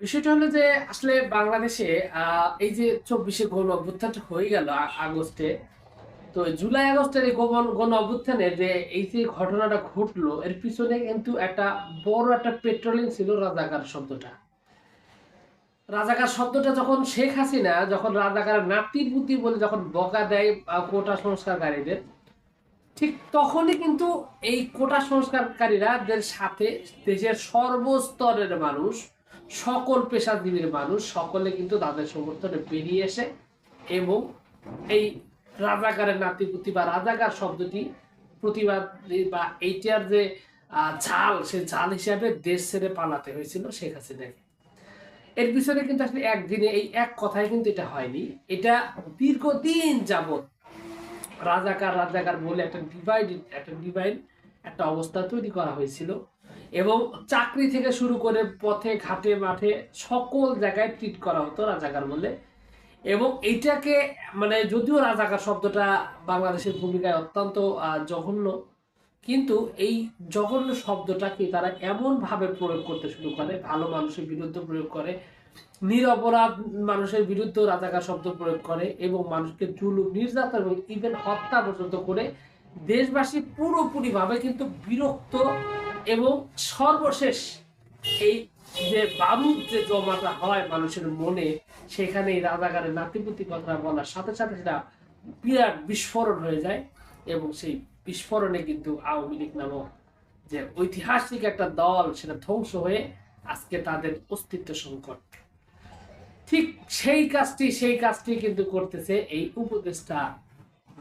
বিষয়টা হলো যে আসলে বাংলাদেশে এই যে চব্বিশে গণ অভ্যুত্থানটা হয়ে গেল আগস্টে, তো জুলাই আগস্টের এই গণ গণ অভ্যুত্থানে যে এই যে ঘটনাটা ঘটলো, এর পিছনে কিন্তু একটা বড় একটা পেট্রোলিং ছিল রাজাকার শব্দটা। রাজাকার শব্দটা যখন শেখ হাসিনা, যখন রাজাকার নাতির বুদ্ধি বলে যখন বকা দেয় কোটা সংস্কারকারীদের, ঠিক তখনই কিন্তু এই কোটা সংস্কারকারীরা সাথে দেশের সর্বস্তরের মানুষ সকল পেশাজীবীর মানুষ, সকলে কিন্তু তাদের সমর্থনে বেরিয়ে এসে এবং এই রাজাকারের নাতিপুতি বা রাজাকার শব্দটি প্রতিবাদ বা এইটার যে ঝাল সে ঝাল হিসাবে দেশ ছেড়ে পালাতে হয়েছিল শেখ হাসিনাকে। এর পিছনে কিন্তু আসলে একদিনে এই এক কথায় কিন্তু এটা হয়নি। এটা দীর্ঘদিন যাবৎ রাজাকার রাজাকার বলে একটা ডিভাইড একটা ডিভাইড একটা অবস্থা তৈরি করা হয়েছিল। এবং চাকরি থেকে শুরু করে পথে, ঘাটে, মাঠে সকল জায়গায় ট্রিট করা হতো রাজাকার বলে। এবং এইটাকে মানে যদিও রাজাকার শব্দটা বাংলাদেশের ভূমিকায় অত্যন্ত জঘন্য, কিন্তু এই জঘন্য শব্দটাকে তারা এমনভাবে প্রয়োগ করতে শুরু করে, ভালো মানুষের বিরুদ্ধে প্রয়োগ করে, নিরপরাধ মানুষের বিরুদ্ধে রাজাকার শব্দ প্রয়োগ করে এবং মানুষকে জুলুম, নির্যাতন এবং ইভেন হত্যা পর্যন্ত করে দেশবাসী পুরোপুরিভাবে কিন্তু বিরক্ত এবং সর্বশেষ এই যে বারুদ যে জমাটা হয় মানুষের মনে, সেখানে এই রাজাকারের নাতিপুতি কথা বলার সাথে সাথে সেটা বিরাট বিস্ফোরণ হয়ে যায় এবং সেই বিস্ফোরণে কিন্তু আওয়ামী লীগ নামক যে ঐতিহাসিক একটা দল সেটা ধ্বংস হয়ে আজকে তাদের অস্তিত্ব সংকট। ঠিক সেই কাজটি সেই কাজটি কিন্তু করতেছে এই উপদেষ্টা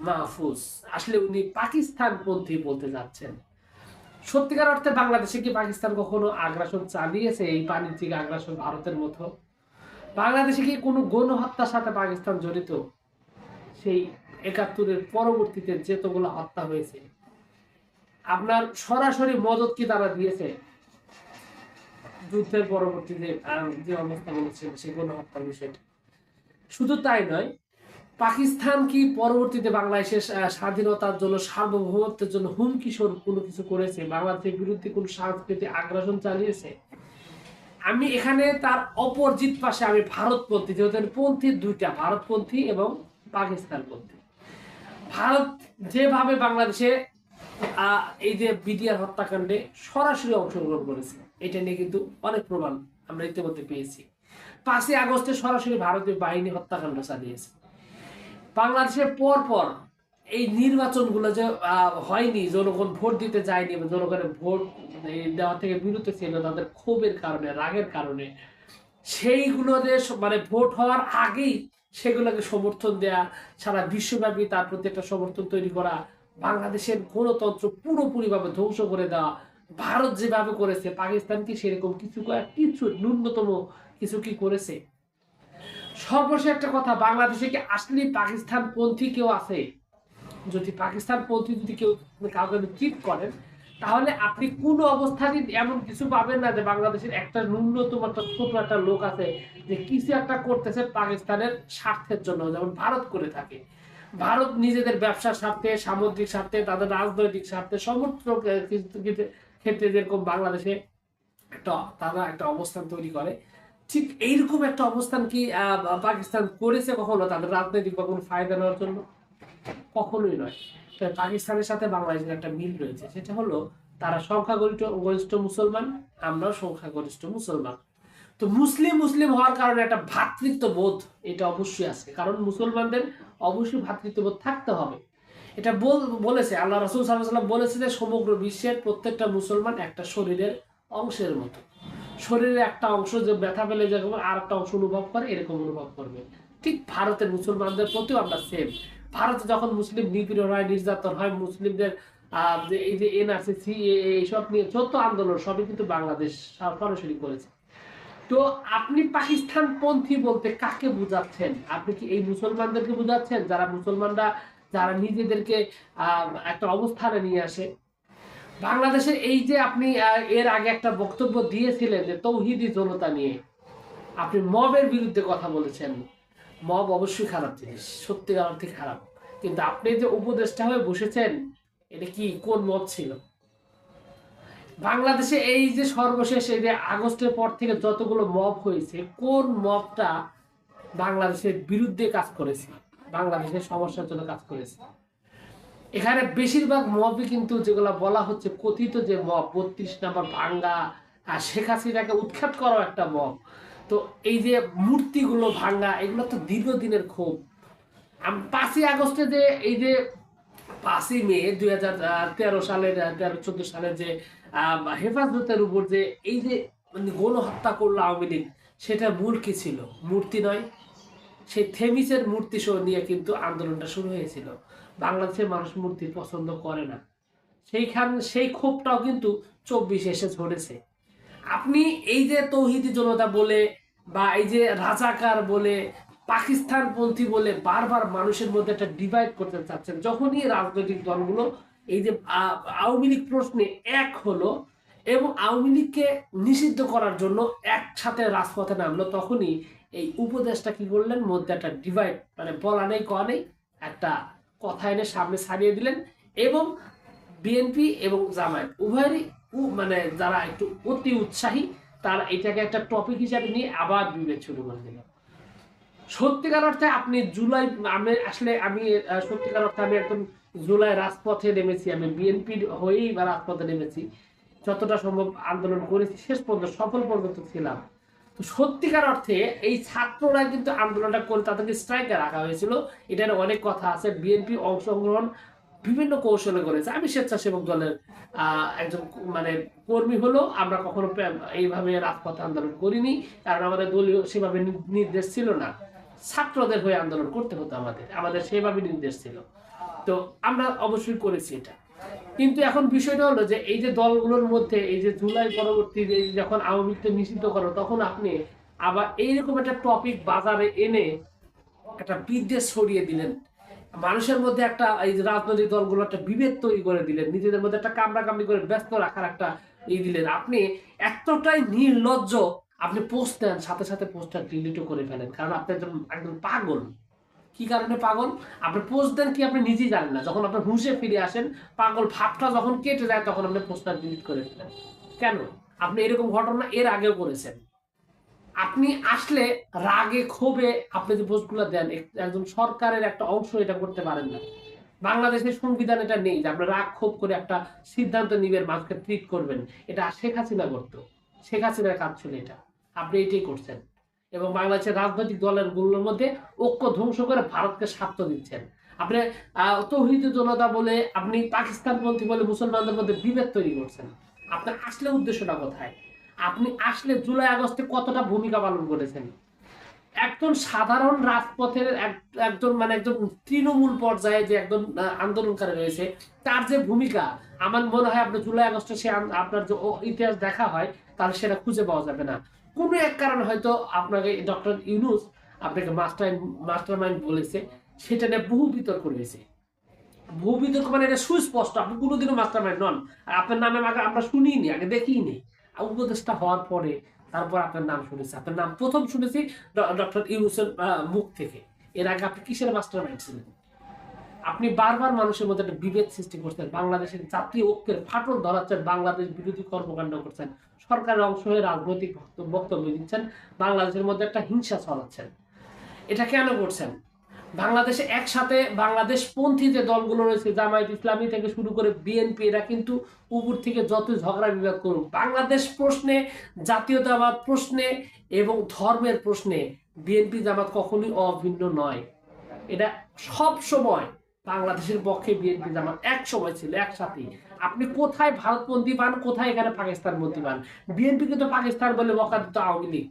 মাহফুজ। আসলে উনি পাকিস্তান পন্থী বলতে যাচ্ছেন। সত্যিকার অর্থে বাংলাদেশে কি পাকিস্তান কখনো আগ্রাসন চালিয়েছে? এই বাণিজ্যিক আগ্রাসন ভারতের মতো। বাংলাদেশে কি কোনো গণহত্যার সাথে পাকিস্তান জড়িত? সেই একাত্তরের পরবর্তীতে যেতগুলো হত্যা হয়েছে। আপনার সরাসরি মদত কি তারা দিয়েছে? যুদ্ধের পরবর্তীতে যে অবস্থাগুলো ছিল সেই গণহত্যার বিষয়টা। শুধু তাই নয় পাকিস্তান কি পরবর্তীতে বাংলাদেশের স্বাধীনতার জন্য, সার্বভৌমত্বের জন্য হুমকি স্বরূপ কোনো কিছু করেছে? বাংলাদেশের বিরুদ্ধে কোনো সাংস্কৃতিক আগ্রাসন চালিয়েছে? আমি এখানে তার অপরজিৎ পাশে আমি ভারতপন্থী, যেহেতু পন্থী দুইটা, ভারতপন্থী এবং পাকিস্তানপন্থী। ভারত যেভাবে বাংলাদেশে এই যে বিডিআর হত্যাকাণ্ডে সরাসরি অংশগ্রহণ করেছে, এটা নিয়ে কিন্তু অনেক প্রমাণ আমরা ইতিমধ্যে পেয়েছি। পাঁচই আগস্টে সরাসরি ভারতীয় বাহিনী হত্যাকাণ্ড চালিয়েছে। বাংলাদেশের পর পর এই নির্বাচনগুলো যে হয়নি, জনগণ ভোট দিতে যায়নি জনগণের ভোট দেওয়া থেকে বিরত ছিল তাদের ক্ষোভের কারণে, রাগের কারণে, সেইগুলো যে মানে ভোট হওয়ার আগেই সেগুলোকে সমর্থন দেয়া, সারা বিশ্বব্যাপী তার প্রতি একটা সমর্থন তৈরি করা, বাংলাদেশের গণতন্ত্র পুরোপুরিভাবে ধ্বংস করে দেওয়া, ভারত যেভাবে করেছে, পাকিস্তান কি সেরকম কিছু কিছু ন্যূনতম কিছু কি করেছে? সর্বশেষ একটা কথা, বাংলাদেশে কি আসলে পাকিস্তান পন্থী কেউ আছে? যদি পাকিস্তান পন্থী যদি কেউ কাউকে চিট করেন, তাহলে আপনি কোনো অবস্থাতেই এমন কিছু পাবেন না যে বাংলাদেশের একটা ন্যূনতম একটা ছোট একটা লোক আছে যে কিছু একটা করতেছে পাকিস্তানের স্বার্থের জন্য, যেমন ভারত করে থাকে। ভারত নিজেদের ব্যবসার স্বার্থে, সামুদ্রিক স্বার্থে, তাদের রাজনৈতিক স্বার্থে, সমস্ত ক্ষেত্রে যেরকম বাংলাদেশে একটা তারা একটা অবস্থান তৈরি করে। ঠিক এইরকম একটা অবস্থান কি পাকিস্তান করেছে কখনো তাদের রাজনৈতিক বা কোনো ফায়দা নেওয়ার জন্য? কখনোই নয়। পাকিস্তানের সাথে বাংলাদেশের একটা মিল রয়েছে। সেটা হলো, তারা সংখ্যাগরিষ্ঠ গরিষ্ঠ মুসলমান, আমরাও সংখ্যাগরিষ্ঠ মুসলমান। তো মুসলিম মুসলিম হওয়ার কারণে একটা ভ্রাতৃত্ব বোধ, এটা অবশ্যই আছে। কারণ মুসলমানদের অবশ্যই ভ্রাতৃত্ববোধ থাকতে হবে। এটা বল, বলেছে, আল্লাহ রসুল সাল্লাম বলেছে যে, সমগ্র বিশ্বের প্রত্যেকটা মুসলমান একটা শরীরের অংশের মতো। শরীরের একটা অংশ যে ব্যথা পেলে যেরকম আর একটা অংশ অনুভব করে, এরকম অনুভব করবে। ঠিক ভারতের মুসলমানদের প্রতিও আমরা সেম ভারতে যখন মুসলিম নিপীড়ন হয়, নির্যাতন হয়, মুসলিমদের এই যে এনআরসি সি এইসব নিয়ে যত আন্দোলন, সবই কিন্তু বাংলাদেশ সরাসরি করেছে। তো আপনি পাকিস্তান পন্থী বলতে কাকে বুঝাচ্ছেন? আপনি কি এই মুসলমানদেরকে বুঝাচ্ছেন? যারা মুসলমানরা, যারা নিজেদেরকে একটা অবস্থানে নিয়ে আসে বাংলাদেশের এই যে আপনি এর আগে একটা বক্তব্য দিয়েছিলেন যে তৌহিদি জনতা নিয়ে আপনি মবের বিরুদ্ধে কথা বলেছেন। মব অবশ্যই খারাপ জিনিস, সত্যিকার অর্থে খারাপ। কিন্তু আপনি যে উপদেষ্টা হয়ে বসেছেন, এটা কি, কোন মব ছিল? বাংলাদেশে এই যে সর্বশেষ, এই যে আগস্টের পর থেকে যতগুলো মব হয়েছে, কোন মবটা বাংলাদেশের বিরুদ্ধে কাজ করেছে? বাংলাদেশের সমস্যার জন্য কাজ করেছে? এখানে বেশিরভাগ মবই কিন্তু যেগুলো বলা হচ্ছে কথিত যে মব, বত্রিশ নাম্বার ভাঙ্গা, আর শেখ হাসিনাকে উৎখাত করা একটা মব। তো এই যে মূর্তিগুলো ভাঙ্গা, এগুলো তো দীর্ঘদিনের ক্ষোভ। পাঁচই আগস্টে যে এই যে পাঁচই মে দুই হাজার তেরো সালের, তেরো, চোদ্দ সালের যে হেফাজতের উপর যে এই যে মানে গণহত্যা করল আওয়ামী লীগ, সেটা মূল কি ছিল? মূর্তি নয় সেই থেমিসের মূর্তি সহ নিয়ে কিন্তু আন্দোলনটা শুরু হয়েছিল। বাংলাদেশের মানুষ মূর্তি পছন্দ করে না। সেইখান, সেই ক্ষোভটাও কিন্তু চব্বিশে এসে ঝরেছে। আপনি এই যে তৌহিদি জনতা বলে বা এই যে রাজাকার বলে, পাকিস্তানপন্থী বলে বারবার মানুষের মধ্যে একটা ডিভাইড করতে চাচ্ছেন, যখনই রাজনৈতিক দলগুলো এই যে আওয়ামী লীগ প্রশ্নে এক হলো এবং আওয়ামী লীগকে নিষিদ্ধ করার জন্য একসাথে রাজপথে নামলো, তখনই এই উপদেশটা কি করলেন মধ্যে একটা ডিভাইড মানে বলা নেই কয়া নেই, একটা কথা এনে সামনে ছাড়িয়ে দিলেন এবং বিএনপি এবং জামায়াত উভয়েরই মানে যারা একটু অতি উৎসাহী, তারা এটাকে একটা টপিক হিসাবে নিয়ে আবার বিভেদ শুরু করে দিল সত্যিকার অর্থে আপনি জুলাই, আমি আসলে আমি সত্যিকার অর্থে আমি একদম জুলাই রাজপথে নেমেছি, আমি বিএনপির হয়েই বা রাজপথে নেমেছি, যতটা সম্ভব আন্দোলন করেছি, শেষ পর্যন্ত, সফল পর্যন্ত ছিলাম। তো সত্যিকার অর্থে এই ছাত্ররা কিন্তু আন্দোলনটা করে তাদেরকে স্ট্রাইকে রাখা হয়েছিল। এটার অনেক কথা আছে। বিএনপি অংশগ্রহণ বিভিন্ন কৌশলে করেছে। আমি স্বেচ্ছাসেবক দলের একজন মানে কর্মী হলো। আমরা কখনো এইভাবে রাজপথে আন্দোলন করিনি। কারণ আমাদের দলীয় সেভাবে নির্দেশ ছিল না। ছাত্রদের হয়ে আন্দোলন করতে হতো আমাদের। আমাদের সেভাবে নির্দেশ ছিল। তো আমরা অবশ্যই করেছি এটা। কিন্তু এখন বিষয়টা হলো যে এই যে দলগুলোর মধ্যে, এই যে জুলাই পরবর্তী যখন আওয়ামী লীগকে নিষিদ্ধ করো, তখন আপনি আবার এইরকম একটা টপিক বাজারে এনে একটা বিদ্বেষ ছড়িয়ে দিলেন। মানুষের মধ্যে একটা এই যে রাজনৈতিক দলগুলো একটা বিভেদ তৈরি করে দিলেন, নিজেদের মধ্যে একটা কামড়া কামড়ি করে ব্যস্ত রাখার একটা ই দিলেন। আপনি এতটাই নির্লজ্জ, আপনি পোস্ট দেন সাথে সাথে পোস্টটা ডিলিটও করে ফেলেন। কারণ আপনি একজন একজন পাগল। কি কারণে পাগল? আপনি পোস্ট দেন কি আপনি নিজেই জানেন না। যখন আপনার হুঁশে ফিরে আসেন, পাগল ভাবটা যখন কেটে যায়, তখন আপনি পোস্টটা ডিলিট করে ফেলেন। কেন? আপনি এরকম ঘটনা এর আগেও করেছেন। আপনি আসলে রাগে, ক্ষোভে আপনি যে পোস্টগুলো দেন, এক- একজন সরকারের একটা অংশ এটা করতে পারেন না। বাংলাদেশের সংবিধান এটা নেই যে আপনার রাগ, ক্ষোভ করে একটা সিদ্ধান্ত নিবেন, মানুষকে ট্রিট করবেন। এটা শেখ হাসিনা করতো। শেখ হাসিনার কাজ ছিল এটা। আপনি এটাই করছেন। এবং বাংলাদেশের রাজনৈতিক দলেরগুলোর মধ্যে ঐক্য ধ্বংস করে ভারতকে স্বার্থ দিচ্ছেন। আপনি তৌহিদ জনতা বলে, আপনি পাকিস্তানপন্থী বলে, মুসলমানদের মধ্যে বিভেদ তৈরি করছেন। আপনার আসলে উদ্দেশ্যটা কোথায়? আপনি আসলে জুলাই আগস্টে কতটা ভূমিকা পালন করেছেন? একজন সাধারণ রাজপথের এক- একজন মানে একজন তৃণমূল পর্যায়ে যে একজন আন্দোলনকারী রয়েছে, তার যে ভূমিকা, আমার মনে হয় আপনার জুলাই আগস্টে সে আপনার যে ইতিহাস দেখা হয়, তাহলে সেটা খুঁজে পাওয়া যাবে না। কোনো এক কারণে হয়তো আপনাকে ডক্টর ইউনুস আপনাকে মাস্টার মাস্টার মাইন্ড বলেছে, সেটা নিয়ে বহু বিতর্ক রয়েছে। বহু বিতর্ক মানে এটা সুস্পষ্ট, আপনি কোনোদিনও মাস্টার মাইন্ড নন। আর আপনার নামে আগে আমরা শুনিনি, আগে দেখিনি। আর উপদেশটা হওয়ার পরে তারপর আপনার নাম শুনেছি। আপনার নাম প্রথম শুনেছি ডক্টর ইউনুসের মুখ থেকে। এর আগে আপনি কিসের মাস্টার মাইন্ড ছিলেন? আপনি বারবার মানুষের মধ্যে একটা বিভেদ সৃষ্টি করছেন। বাংলাদেশের জাতীয় ঐক্যের ফাটল ধরাচ্ছেন, বাংলাদেশ বিরোধী কর্মকাণ্ড করছেন। সরকারের অংশ হয়ে রাজনৈতিক বক্তব্য- দিচ্ছেন। বাংলাদেশের মধ্যে একটা হিংসা ছড়াচ্ছেন। এটা কেন করছেন? বাংলাদেশে একসাথে বাংলাদেশ পন্থী যে দলগুলো রয়েছে, জামায়াত ইসলামী থেকে শুরু করে বিএনপি, এরা কিন্তু উপর থেকে যত ঝগড়া বিবাদ করুক, বাংলাদেশ প্রশ্নে, জাতীয়তাবাদ প্রশ্নে এবং ধর্মের প্রশ্নে বিএনপি জামাত কখনোই অভিন্ন নয়। এটা সব সময় বাংলাদেশের পক্ষে বিএনপি জামাত এক সময় ছিল, একসাথে। আপনি কোথায় ভারতপন্থী পান, কোথায় এখানে পাকিস্তানপন্থী পান? বিএনপিকে তো পাকিস্তান বলে বকা দিত আওয়ামী লীগ।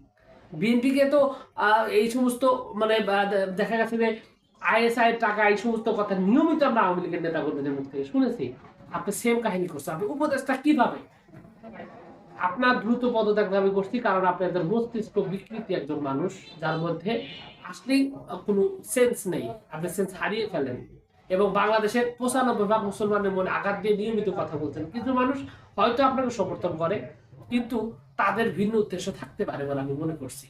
বিএনপিকে তো এই সমস্ত মানে দেখা গেছে যে আইএসআই টাকা, এই সমস্ত কথা নিয়মিত আমরা আওয়ামী লীগের নেতা কর্মীদের মুখ থেকে শুনেছি। আপনি সেম কাহিনী করছেন। আপনি উপদেশটা কীভাবে? আপনার দ্রুত পদত্যাগ দাবি করছি কারণ আপনি একজন মস্তিষ্ক বিকৃতি একজন মানুষ, যার মধ্যে আসলেই কোনো সেন্স নেই। আপনি সেন্স হারিয়ে ফেলেন। এবং বাংলাদেশের পঁচানব্বই ভাগ মুসলমানের মনে আঘাত দিয়ে নিয়মিত কথা বলতেন। কিন্তু মানুষ হয়তো আপনাকে সমর্থন করে, কিন্তু তাদের ভিন্ন উদ্দেশ্য থাকতে পারে বলে আমি মনে করছি।